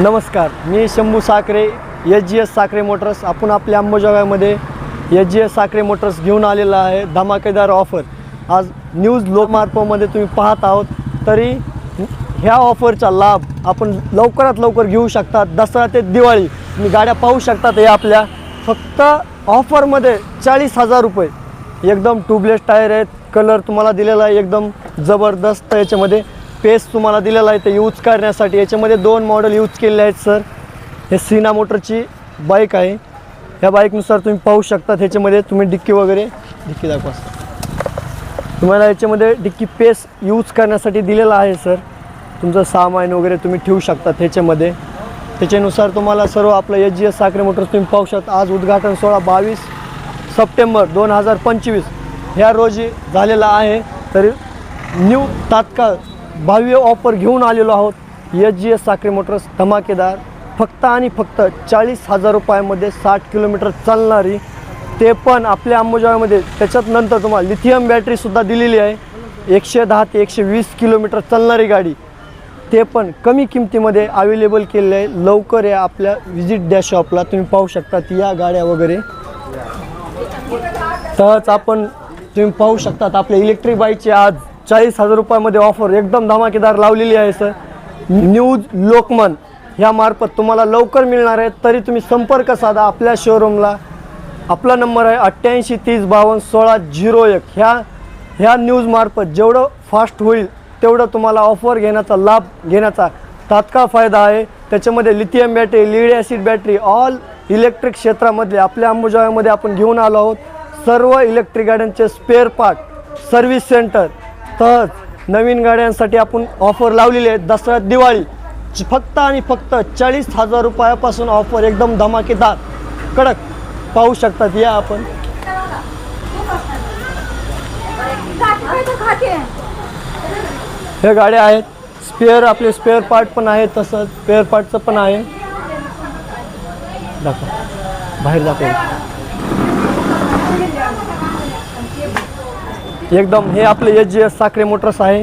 नमस्कार मी Shambhu Sakhare H G S Sakhare motors. आपण आपल्या अंबाजोगाईमध्ये H G S Sakhare motors घेऊन आलेला आहे. धमाकेदार ऑफर आज न्यूज लोकमार्फमध्ये तुम्ही पाहत आहोत. तरी ह्या ऑफरचा लाभ आपण लवकरात लवकर घेऊ शकतात दसरा ते दिवाळी. तुम्ही गाड्या पाहू शकतात हे आपल्या. फक्त ऑफरमध्ये चाळीस हजार रुपये. एकदम ट्यूबलेस टायर आहेत. कलर तुम्हाला दिलेला आहे एकदम जबरदस्त याच्यामध्ये. स्पेस तुम्हाला दिलेला आहे ते यूज करण्यासाठी. याच्यामध्ये दोन मॉडेल यूज केलेले आहेत सर हे सीना मोटरची बाईक आहे. ह्या बाईकनुसार तुम्ही पाहू शकता ह्याच्यामध्ये तुम्ही डिक्की वगैरे डिक्की दाखवा तुम्हाला याच्यामध्ये डिक्की पेस यूज करण्यासाठी दिलेला आहे सर तुमचं सामान वगैरे तुम्ही ठेवू शकता ह्याच्यामध्ये. त्याच्यानुसार तुम्हाला सर्व आपलं H G S Sakhare motors तुम्ही पाहू शकता. आज उद्घाटन सोळा बावीस सप्टेंबर दोन हजार पंचवीस. ह्या रोजी झालेला आहे. तरी न्यू तात्काळ भव्य ऑफर घेऊन आलेलो आहोत. H G S Sakhare motors धमाकेदार. फक्त आणि फक्त चाळीस हजार रुपयामध्ये साठ किलोमीटर चालणारी ते पण आपल्या अंबेजोगाईमध्ये त्याच्यात नंतर तुम्हाला लिथियम बॅटरीसुद्धा दिलेली आहे. एकशे दहा ते एकशे वीस किलोमीटर चालणारी गाडी. ते पण कमी किमतीमध्ये अवेलेबल केलेले आहे. लवकर या आपल्या व्हिजिट द्या शॉपला तुम्ही पाहू शकता या गाड्या वगैरे. सहज आपण तुम्ही पाहू शकतात आपल्या इलेक्ट्रिक बाईकचे आज चाळीस हजार रुपयामध्ये ऑफर एकदम धमाकेदार लावलेली आहे सर न्यूज लोकमन ह्या मार्फत तुम्हाला लवकर मिळणार आहे. तरी तुम्ही संपर्क साधा आपल्या शोरूमला आपला नंबर आहे अठ्ठ्याऐंशी तीस बावन्न सोळा झिरो एक. ह्या ह्या न्यूजमार्फत जेवढं फास्ट होईल तेवढं तुम्हाला ऑफर घेण्याचा लाभ घेण्याचा तात्काळ फायदा आहे. त्याच्यामध्ये lithium battery lead acid battery all electric क्षेत्रामधले आपल्या अंबुजामध्ये आपण घेऊन आलो आहोत. सर्व इलेक्ट्रिक गाड्यांचे स्पेअर पार्ट सर्व्हिस सेंटर तर नवीन गाड्यांसाठी आपण ऑफर लावलेली आहे. दसऱ्यात दिवाळी. फक्त आणि फक्त चाळीस हजार रुपयापासून ऑफर एकदम धमाकेदार. कडक. पाहू शकतात या आपण. हे गाड्या आहेत. स्पेअर आपले स्पेअर पार्ट पण आहेत तसंच. स्पेअर पार्टचं पण आहे. दाखव. बाहेर दाखव. एकदम हे आपले H G S Sakhare motors आहे.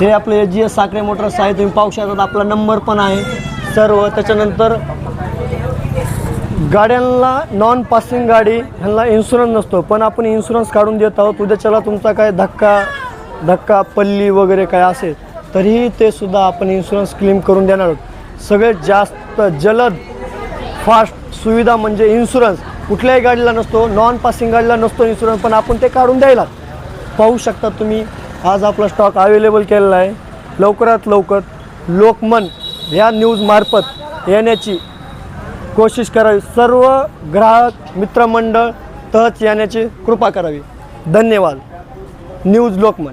हे आपले H G S Sakhare motors आहे. तुम्ही पाहू शकता आपला नंबर पण आहे. सर्व त्याच्यानंतर गाड्यांना नॉन पासिंग गाडी ह्यांना इन्शुरन्स नसतो. पण आपण इन्शुरन्स काढून देत आहोत. उद्याच्याला तुमचा काय धक्का धक्का पल्ली वगैरे काय असेल तरीही ते सुद्धा आपण इन्शुरन्स क्लेम करून देणार आहोत. सगळ्यात जास्त जलद फास्ट सुविधा म्हणजे इन्शुरन्स कुठल्याही गाडीला नसतो नॉन पासिंग गाडीला नसतो इन्शुरन्स पण आपण ते काढून द्यायला. पाहू शकता तुम्ही आज आपला स्टॉक अवेलेबल केलेला आहे. लवकरात लवकर लोकमन या न्यूजमार्फत येण्याची कोशिश करावी. सर्व ग्राहक मित्रमंडळ तहच येण्याची कृपा करावी. धन्यवाद. न्यूज लोकमन.